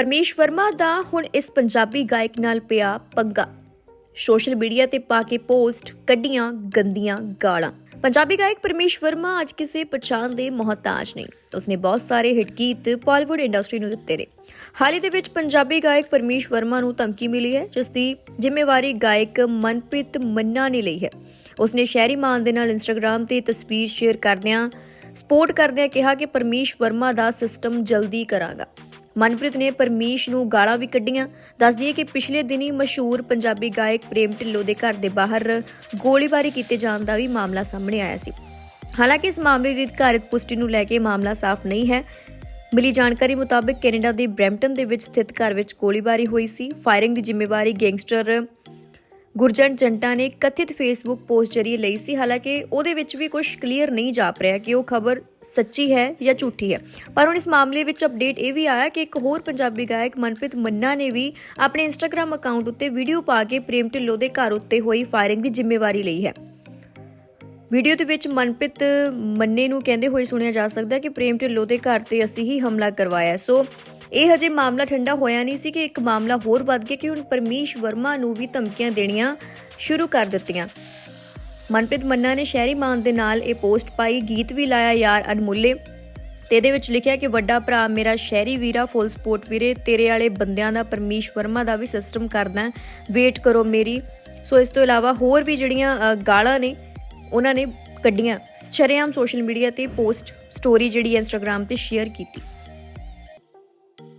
ਪਰਮੇਸ਼ ਵਰਮਾ ਦਾ ਹੁਣ ਇਸ ਪੰਜਾਬੀ ਗਾਇਕ ਨਾਲ ਪਿਆ ਪੰਗਾ। ਸੋਸ਼ਲ ਮੀਡੀਆ ਤੇ ਪਾ ਕੇ ਪੋਸਟ, ਕੱਢੀਆਂ ਗੰਦੀਆਂ ਗਾਲਾਂ। ਪੰਜਾਬੀ ਗਾਇਕ ਪਰਮੇਸ਼ ਵਰਮਾ ਅੱਜ ਕਿਸੇ ਪਛਾਣ ਦੇ ਮੁਹਤਾਜ ਨਹੀਂ ਉਸਨੇ ਬਹੁਤ ਸਾਰੇ ਹਿੱਟ ਗੀਤ ਬਾਲੀਵੁੱਡ ਇੰਡਸਟਰੀ ਨੂੰ ਦਿੱਤੇ ਨੇ। ਹਾਲ ਹੀ ਦੇ ਵਿੱਚ ਪੰਜਾਬੀ ਗਾਇਕ ਪਰਮੇਸ਼ ਵਰਮਾ ਨੂੰ ਧਮਕੀ ਮਿਲੀ ਹੈ, ਜਿਸ ਦੀ ਜ਼ਿੰਮੇਵਾਰੀ ਗਾਇਕ ਮਨਪ੍ਰੀਤ ਮੰਨਾ ਨੇ ਲਈ ਹੈ। ਉਸਨੇ ਸ਼ਹਿਰੀ ਮਾਨ ਦੇ ਨਾਲ ਇੰਸਟਾਗ੍ਰam ਤੇ ਤਸਵੀਰ ਸ਼ੇਅਰ ਕਰਦਿਆਂ ਸਪੋਰਟ ਕਰਦਿਆਂ ਕਿਹਾ ਕਿ ਪਰਮੇਸ਼ ਵਰਮਾ ਦਾ ਸਿਸਟਮ ਜਲਦੀ ਕਰਾਂਗਾ। ਮਨਪ੍ਰੀਤ ਨੇ ਪਰਮੀਸ਼ ਨੂੰ ਗਾਲਾਂ ਵੀ ਕੱਢੀਆਂ। ਦੱਸਦੀ ਹੈ ਕਿ ਪਿਛਲੇ ਦਿਨੀ ਮਸ਼ਹੂਰ ਪੰਜਾਬੀ ਗਾਇਕ ਪ੍ਰੇਮ ਢਿੱਲੋਂ ਦੇ ਘਰ ਦੇ ਬਾਹਰ ਗੋਲੀਬਾਰੀ ਕੀਤੇ ਜਾਣ ਦਾ ਵੀ ਮਾਮਲਾ ਸਾਹਮਣੇ ਆਇਆ ਸੀ। ਹਾਲਾਂਕਿ ਇਸ ਮਾਮਲੇ ਦੀ ਅਧਿਕਾਰਤ ਪੁਸ਼ਟੀ ਨੂੰ ਲੈ ਕੇ ਮਾਮਲਾ ਸਾਫ਼ ਨਹੀਂ ਹੈ। ਮਿਲੀ ਜਾਣਕਾਰੀ ਮੁਤਾਬਕ ਕੈਨੇਡਾ ਦੇ ਬ੍ਰੈਂਪਟਨ ਦੇ ਵਿੱਚ ਸਥਿਤ ਘਰ ਵਿੱਚ ਗੋਲੀਬਾਰੀ ਹੋਈ ਸੀ। ਫਾਇਰਿੰਗ ਦੀ ਜ਼ਿੰਮੇਵਾਰੀ ਗੈਂਗਸਟਰ ਗੁਰਜੰਟ ਜੰਟਾ ਨੇ ਕਥਿਤ ਫੇਸਬੁੱਕ ਪੋਸਟ ਜਰੀਏ ਲਈ ਸੀ। ਹਾਲਾਂਕਿ ਉਹਦੇ ਵਿੱਚ ਵੀ ਕੁਝ ਕਲੀਅਰ ਨਹੀਂ ਜਾਪ ਰਿਹਾ ਕਿ ਉਹ ਖਬਰ ਸੱਚੀ ਹੈ ਜਾਂ ਝੂਠੀ ਹੈ। ਪਰ ਹੁਣ ਇਸ ਮਾਮਲੇ ਵਿੱਚ ਅਪਡੇਟ ਇਹ ਵੀ ਆਇਆ ਕਿ ਇੱਕ ਹੋਰ ਪੰਜਾਬੀ ਗਾਇਕ ਮਨਪ੍ਰੀਤ ਮੰਨਾ ਨੇ ਵੀ ਆਪਣੇ ਇੰਸਟਾਗ੍ਰam ਅਕਾਊਂਟ ਉੱਤੇ ਵੀਡੀਓ ਪਾ ਕੇ ਪ੍ਰੇਮ ਢਿੱਲੋਂ ਦੇ ਘਰ ਉੱਤੇ ਹੋਈ ਫਾਇਰਿੰਗ ਦੀ ਜ਼ਿੰਮੇਵਾਰੀ ਲਈ ਹੈ। ਵੀਡੀਓ ਦੇ ਵਿੱਚ ਮਨਪ੍ਰੀਤ ਮੰਨੇ ਨੂੰ ਕਹਿੰਦੇ ਹੋਏ ਸੁਣਿਆ ਜਾ ਸਕਦਾ ਹੈ ਕਿ ਪ੍ਰੇਮ ਢਿੱਲੋਂ ਦੇ ਘਰ ਤੇ ਅਸੀਂ ਹੀ ਹਮਲਾ ਕਰਵਾਇਆ ਸੋ ਇਹ ਹਜੇ ਮਾਮਲਾ ਠੰਡਾ ਹੋਇਆ ਨਹੀਂ ਸੀ ਕਿ ਇੱਕ ਮਾਮਲਾ ਹੋਰ ਵੱਧ ਗਿਆ ਕਿ ਹੁਣ ਪਰਮੇਸ਼ ਵਰਮਾ ਨੂੰ ਵੀ ਧਮਕੀਆਂ ਦੇਣੀਆਂ ਸ਼ੁਰੂ ਕਰ ਦਿੱਤੀਆਂ। ਮਨਪ੍ਰੀਤ ਮੰਨਾ ਨੇ ਸ਼ਹਿਰੀ ਮਾਨ ਦੇ ਨਾਲ ਇਹ ਪੋਸਟ ਪਾਈ, ਗੀਤ ਵੀ ਲਾਇਆ ਯਾਰ ਅਨਮੁੱਲੇ ਤੇ ਇਹਦੇ ਵਿੱਚ ਲਿਖਿਆ ਕਿ ਵੱਡਾ ਭਰਾ ਮੇਰਾ ਸ਼ਹਿਰੀ ਵੀਰਾ ਫੁੱਲ ਸਪੋਰਟ ਵੀਰੇ, ਤੇਰੇ ਵਾਲੇ ਬੰਦਿਆਂ ਦਾ ਪਰਮੇਸ਼ ਵਰਮਾ ਦਾ ਵੀ ਸਿਸਟਮ ਕਰਦਾ ਵੇਟ ਕਰੋ ਮੇਰੀ। ਸੋ ਇਸ ਤੋਂ ਇਲਾਵਾ ਹੋਰ ਵੀ ਜਿਹੜੀਆਂ ਗਾਲਾਂ ਨੇ, ਉਹਨਾਂ ਨੇ ਕੱਢੀਆਂ। ਸ਼ਰੇਆਮ ਸੋਸ਼ਲ ਮੀਡੀਆ ਤੇ ਪੋਸਟ ਸਟੋਰੀ ਜਿਹੜੀ ਇੰਸਟਾਗ੍ਰam ਤੇ ਸ਼ੇਅਰ ਕੀਤੀ।